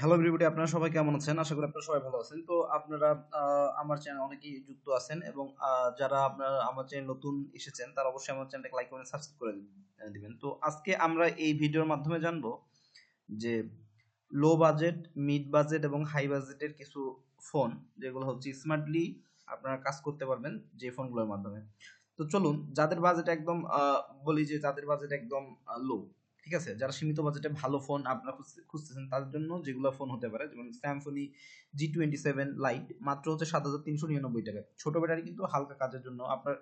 Hello everybody আপনারা সবাই কেমন আছেন? আশা করি আপনারা সবাই ভালো আছেন। তো আপনারা আমার চ্যানেল অনেকেই যুক্ত আছেন এবং যারা আপনারা আমার চ্যানেল নতুন এসেছেন, তারা অবশ্যই আমার চ্যানেলটাকে লাইক করে সাবস্ক্রাইব করে দিবেন তো আজকে আমরা এই ভিডিওর মাধ্যমে জানব যে লো বাজেট মিড বাজেট এবং হাই বাজেটের কিছু ফোন যেগুলো হচ্ছে স্মার্টলি আপনারা কাজ করতে পারবেন যে ফোনগুলোর মাধ্যমে। তো চলুন, যাদের বাজেট একদম বলি যে যাদের বাজেট একদম লো ঠিক আছে? যারা সীমিত বাজেটে ভালো ফোন আপনারা খুঁজতে- খুঁজতেছেন, তাদের জন্য যেগুলো ফোন হতে পারে, যেমন Samsung G twenty seven lite মাত্র হচ্ছে সাত হাজার তিনশো নিরানব্বই টাকা ছোট ব্যাটারি কিন্তু হালকা কাজের জন্য আপনার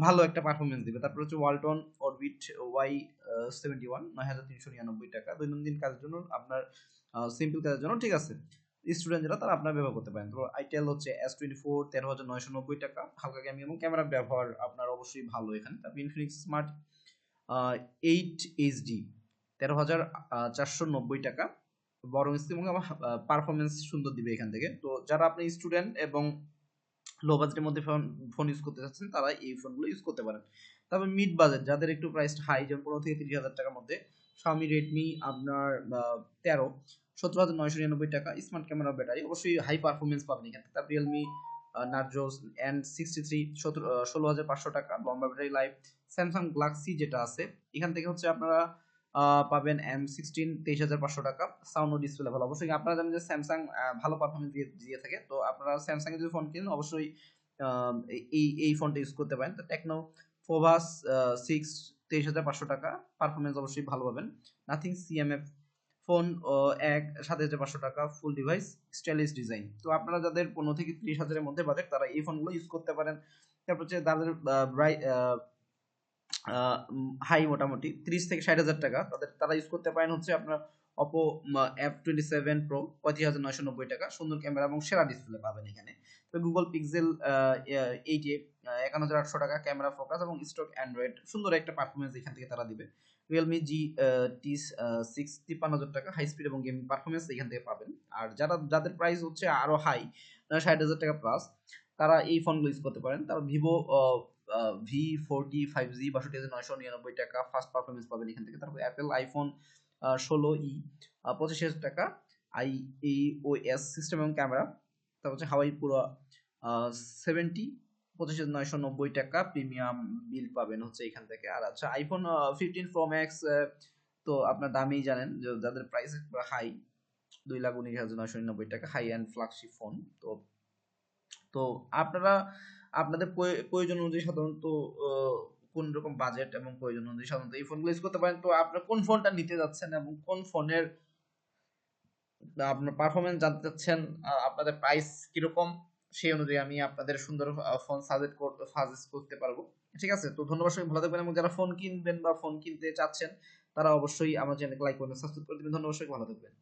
ভালো একটা পারফরমেন্স দিবে। তারপর হচ্ছে Walton Orbit Y seventy one নয় হাজার তিনশো নিরানব্বই টাকা। দৈনন্দিন কাজের জন্য আপনার সিম্পল কাজের জন্য ঠিক আছে। স্টুডেন্ট যারা, তারা আপনার ব্যবহার করতে পারেন। তো আইটেল হচ্ছে এস টোয়েন্টি ফোর তেরো হাজার নয়শো নব্বই টাকা। হালকা ক্যামি এবং ক্যামেরা ব্যবহার আপনার অবশ্যই ভালো এখানে। তারপর ইনফিনিক্স স্মার্ট এইট এইচডি তেরো হাজার চারশো নব্বই টাকা। বড় স্ক্রিন এবং পারফরমেন্স সুন্দর দিবে এখান থেকে। তো যারা আপনি স্টুডেন্ট এবং লো বাজেটের মধ্যে ফোন ফোন ইউজ করতে চাচ্ছেন, তারা এই ফোনগুলো ইউজ করতে পারেন। তারপর মিড বাজেট যাদের একটু প্রাইস হাই যেমন পনেরো থেকে তিরিশ হাজার টাকার মধ্যে, Xiaomi রেডমি আপনার তেরো, সতেরো হাজার নয়শো নিরানব্বই টাকা স্মার্ট ক্যামেরা ব্যাটারি অবশ্যই হাই পারফরমেন্স পাবেন এখান থেকে। তারপর Realme Narzo N sixty three সতেরো ষোলো হাজার পাঁচশো টাকা লম্বা ব্যাটারি লাইফ স্যামসাং গ্লাক্সি যেটা আছে, এখান থেকে হচ্ছে আপনারা পাবেন এম সিক্সটিন তেইশ হাজার পাঁচশো টাকা সাউন্ড ও ডিসপ্লে ভালো অবশ্যই আপনারা জানেন যে স্যামসাং ভালো পারফরমেন্স দিয়ে দিয়ে থাকে। তো আপনারা স্যামসাং যদি ফোন কিনেন, অবশ্যই এই এই ফোনটা ইউজ করতে পারেন। তো টেকনো ফোভাস সিক্স তেইশ হাজার পাঁচশো টাকা পারফরমেন্স অবশ্যই ভালো পাবেন। নাথিং সিএমএফ ফোন এক সাত হাজার পাঁচশো টাকা ফুল ডিভাইস স্টাইলিশ ডিজাইন তো আপনারা যাদের পনেরো থেকে ত্রিশ হাজারের মধ্যে বাজেট তারা এই ফোনগুলো ইউজ করতে পারেন। তারপর হচ্ছে যাদের হাই মোটামুটি, ত্রিশ থেকে ষাট হাজার টাকা। তাদের, তারা ইউজ করতে পারেন হচ্ছে আপনার Oppo F twenty seven pro পঁয়ত্রিশ হাজার নয়শো নব্বই টাকা। সুন্দর ক্যামেরা এবং সেরা ডিসপ্লে পাবেন এখানে। তো গুগল পিক্সেল এইটে একান্ন হাজার আটশো টাকা ক্যামেরা ফোকাস এবং স্টক অ্যান্ড্রয়েড সুন্দর একটা পারফরমেন্স এখান থেকে তারা দিবে। রিয়েলমি জি টি সিক্স তিপ্পান্ন হাজার টাকা হাই স্পিড এবং গেমিং পারফরমেন্স এখান থেকে পাবেন। আর যারা, যাদের প্রাইস হচ্ছে আরও হাই ষাট হাজার টাকা প্লাস তারা এই ফোনগুলো ইউজ করতে পারেন। তারা Vivo V forty five G বাষট্টি হাজার নয়শো নিরানব্বই টাকা ফার্স্ট পারফরমেন্স পাবেন এখান থেকে। তারপর অ্যাপেল আইফোন ষোলো ই পঁচিশ হাজার টাকা আই এই ও এস সিস্টেম এবং ক্যামেরা তারপর হচ্ছে হাওয়াই পুরো সেভেন্টি পঁচিশ হাজার নয়শো নব্বই টাকা প্রিমিয়াম বিল পাবেন হচ্ছে এখান থেকে। আর আচ্ছা আইফোন ফিফটিন প্রো ম্যাক্স তো আপনার দামেই জানেন যে যাদের প্রাইস হাই দুই লাখ উনিশ হাজার নয়শো নিরানব্বই টাকা হাই অ্যান্ড ফ্ল্যাগশিপ ফোন তো তো আপনারা আপনাদের প্রয়োজন অনুযায়ী সাধারণত কোন রকম বাজেট এবং প্রয়োজন অনুযায়ী সাধারণত এই ফোনগুলো ইউজ করতে পারেন। তো আপনারা কোন ফোনটা নিতে যাচ্ছেন এবং কোন ফোনের আপনার পারফরমেন্স জানতে চাচ্ছেন আপনাদের প্রাইস কীরকম, সেই অনুযায়ী আমি আপনাদের সুন্দর ফোন সাজেস্ট করতে সাজেস্ট করতে পারব। ঠিক আছে? তো ধন্যবাদ সবাই ভালো থাকবেন এবং যারা ফোন কিনবেন বা ফোন কিনতে চাচ্ছেন, তারা অবশ্যই আমার চ্যানেলকে লাইক করবেন সাবস্ক্রাইব করে দিবেন। ধন্যবাদ সবাই ভালো থাকবেন।